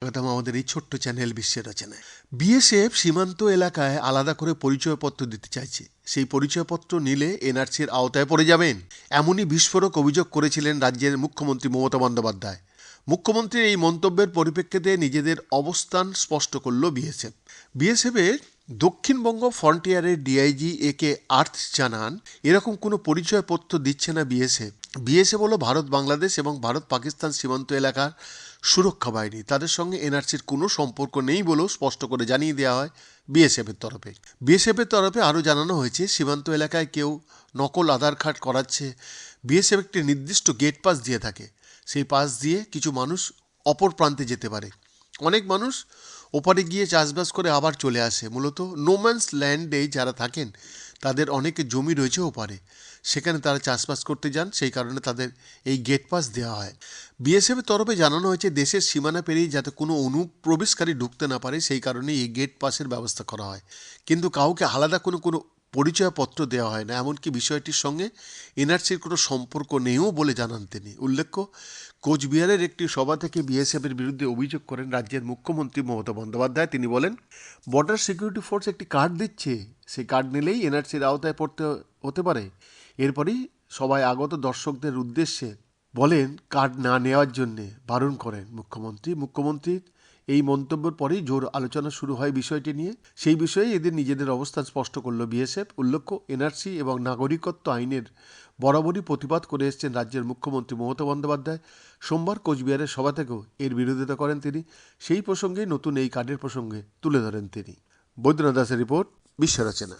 স্বাগতম আমাদের এই ছোট্ট চ্যানেল বিশ্বের রচনায়। বিএসএফ সীমান্ত এলাকায় আলাদা করে পরিচয়পত্র দিতে চাইছে। সেই পরিচয়পত্র নিলে এনআরসির আওতায় পড়ে যাবেন। এমনই বিস্ফোরক অভিযোগ করেছিলেন রাজ্যের মুখ্যমন্ত্রী মমতা বন্দ্যোপাধ্যায়। মুখ্যমন্ত্রীর এই মন্তব্যের পরিপ্রেক্ষিতে নিজেদের অবস্থান স্পষ্ট করল বিএসএফ। বিএসএফের দক্ষিণবঙ্গ ফ্রন্টিয়ারের ডিআইজি এ কে আর্থ জানান, এরকম কোনো পরিচয়পত্র দিচ্ছে না বিএসএফ। বিএসএফ হলো ভারত, বাংলাদেশ এবং ভারত, পাকিস্তান সীমান্ত এলাকার সুরক্ষা বাহিনী। তাদের সঙ্গে এনআরসির কোনো সম্পর্ক নেই বলেও স্পষ্ট করে জানিয়ে দেওয়া হয় বিএসএফের তরফে। বিএসএফের তরফে আরও জানানো হয়েছে, সীমান্ত এলাকায় কেউ নকল আধার কার্ড করাচ্ছে, বিএসএফ একটি নির্দিষ্ট গেট পাস দিয়ে থাকে। সেই পাস দিয়ে কিছু মানুষ অপর প্রান্তে যেতে পারে। অনেক মানুষ ওপারে গিয়ে চাষবাস করে আবার চলে আসে। মূলত নোম্যান্স ল্যান্ডে যারা থাকেন তাদের অনেকে জমি রয়েছে পারে সেখানে তারা চাষবাস করতে যান, সেই কারণে তাদের এই গেট পাস দেওয়া হয়। বিএসএফের তরফে জানানো হয়েছে, দেশের সীমানা পেরিয়ে যাতে কোনো অনুপ্রবেশকারী ঢুকতে না পারে, সেই কারণে এই গেট পাসের ব্যবস্থা করা হয়। কিন্তু কাউকে আলাদা কোনো কোনো পরিচয়পত্র দেওয়া হয় না, এমনকি বিষয়টির সঙ্গে এনআরসির কোনো সম্পর্ক নেইও বলে জানান তিনি। উল্লেখ্য, কোচবিহারের একটি সভা থেকে বিএসএফের বিরুদ্ধে অভিযোগ করেন রাজ্যের মুখ্যমন্ত্রী মমতা বন্দ্যোপাধ্যায়। তিনি বলেন, বর্ডার সিকিউরিটি ফোর্স একটি কার্ড দিচ্ছে। সেই কার্ড নিলেই এনআরসির আওতায় পড়তে হতে পারে। এরপরই সবাই আগত দর্শকদের উদ্দেশ্যে বলেন, কার্ড না নেওয়ার জন্যে বারণ করেন মুখ্যমন্ত্রী। মুখ্যমন্ত্রীর এই মন্তব্যের পরেই জোর আলোচনা শুরু হয় বিষয়টি নিয়ে। সেই বিষয়ে এদের নিজেদের অবস্থান স্পষ্ট করল বিএসএফ, উল্লেখ্য, এনআরসি এবং নাগরিকত্ব আইনের বরাবরই প্রতিবাদ করে এসছেন রাজ্যের মুখ্যমন্ত্রী মমতা বন্দ্যোপাধ্যায়। সোমবার কোচবিহারের সভা থেকেও এর বিরোধিতা করেন তিনি। সেই প্রসঙ্গেই নতুন এই কার্ডের প্রসঙ্গে তুলে ধরেন তিনি। বৈদ্যনাথ দাসের রিপোর্ট, বিশ্বরচনা।